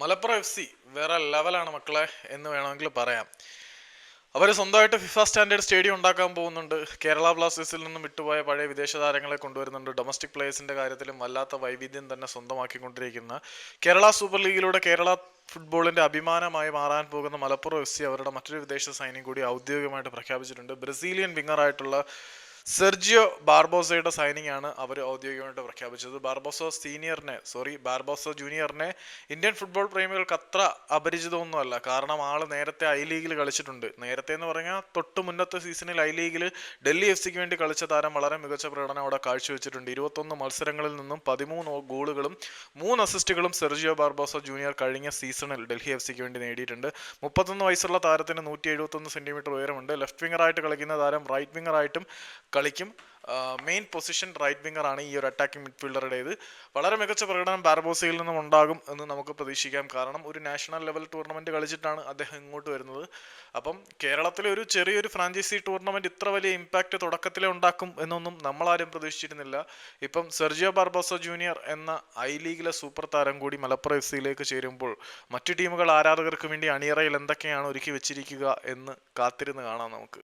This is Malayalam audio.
മലപ്പുറം എഫ് സി വേറെ ലെവലാണ് മക്കളെ എന്ന് വേണമെങ്കിൽ പറയാം. അവർ സ്വന്തമായിട്ട് ഫിഫ സ്റ്റാൻഡേർഡ് സ്റ്റേഡിയം ഉണ്ടാക്കാൻ പോകുന്നുണ്ട്. കേരള ബ്ലാസ്റ്റേഴ്സിൽ നിന്നും വിട്ടുപോയ പഴയ വിദേശ താരങ്ങളെ കൊണ്ടുവരുന്നുണ്ട്. ഡൊമസ്റ്റിക് പ്ലേയേഴ്സിന്റെ കാര്യത്തിലും വല്ലാത്ത വൈവിധ്യം തന്നെ സ്വന്തമാക്കിക്കൊണ്ടിരിക്കുന്ന കേരള സൂപ്പർ ലീഗിലൂടെ കേരള ഫുട്ബോളിന്റെ അഭിമാനമായി മാറാൻ പോകുന്ന മലപ്പുറം എഫ് സി അവരുടെ മറ്റൊരു വിദേശ സൈനിങ് കൂടി ഔദ്യോഗികമായിട്ട് പ്രഖ്യാപിച്ചിട്ടുണ്ട്. ബ്രസീലിയൻ വിങ്ങറായിട്ടുള്ള സെർജിയോ ബാർബോസയുടെ സൈനിങ് ആണ് അവർ ഔദ്യോഗികമായിട്ട് പ്രഖ്യാപിച്ചത്. ബാർബോസോ സീനിയറിനെ സോറി ബാർബോസോ ജൂനിയറിനെ ഇന്ത്യൻ ഫുട്ബോൾ പ്രേമികൾക്ക് അത്ര അപരിചിതമൊന്നുമല്ല. കാരണം ആൾ നേരത്തെ ഐ ലീഗിൽ കളിച്ചിട്ടുണ്ട്. നേരത്തെ എന്ന് പറഞ്ഞാൽ തൊട്ട് മുന്നത്തെ സീസണിൽ ഐ ലീഗിൽ ഡൽഹി എഫ് സിക്ക് വേണ്ടി കളിച്ച താരം വളരെ മികച്ച പ്രകടനം അവിടെ കാഴ്ചവെച്ചിട്ടുണ്ട്. ഇരുപത്തൊന്ന് മത്സരങ്ങളിൽ നിന്നും പതിമൂന്ന് ഗോളുകളും മൂന്ന് അസിസ്റ്റുകളും സെർജിയോ ബാർബോസോ ജൂനിയർ കഴിഞ്ഞ സീസണിൽ ഡൽഹി എഫ് സിക്ക് വേണ്ടി നേടിയിട്ടുണ്ട്. മുപ്പത്തൊന്ന് വയസ്സുള്ള താരത്തിന് നൂറ്റി എഴുപത്തൊന്ന് സെന്റിമീറ്റർ ഉയരമുണ്ട് ലെഫ്റ്റ് വിങ്ങറായിട്ട് കളിക്കുന്ന താരം റൈറ്റ് വിങ്ങറായിട്ടും കളിക്കും. മെയിൻ പൊസിഷൻ റൈറ്റ് ആണ് ഈ ഒരു അറ്റാക്കിംഗ് മിഡ്ഫീൽഡറുടേത് വളരെ മികച്ച പ്രകടനം ബാർബോസയിൽ നിന്നും ഉണ്ടാകും എന്ന് നമുക്ക് പ്രതീക്ഷിക്കാം. കാരണം ഒരു നാഷണൽ ലെവൽ ടൂർണമെന്റ് കളിച്ചിട്ടാണ് അദ്ദേഹം ഇങ്ങോട്ട് വരുന്നത്. അപ്പം കേരളത്തിലെ ഒരു ചെറിയൊരു ഫ്രാഞ്ചൈസി ടൂർണമെന്റ് ഇത്ര വലിയ ഇമ്പാക്റ്റ് തുടക്കത്തിലേ ഉണ്ടാക്കും എന്നൊന്നും നമ്മളാരും പ്രതീക്ഷിച്ചിരുന്നില്ല. ഇപ്പം സെർജിയോ ബാർബോസ ജൂനിയർ എന്ന ഐ ലീഗിലെ സൂപ്പർ താരം കൂടി മലപ്പുറം എഫ് സിയിലേക്ക് ചേരുമ്പോൾ മറ്റു ടീമുകൾ ആരാധകർക്ക് വേണ്ടി അണിയറയിൽ എന്തൊക്കെയാണ് ഒരുക്കി വെച്ചിരിക്കുക എന്ന് കാത്തിരുന്ന് കാണാം നമുക്ക്.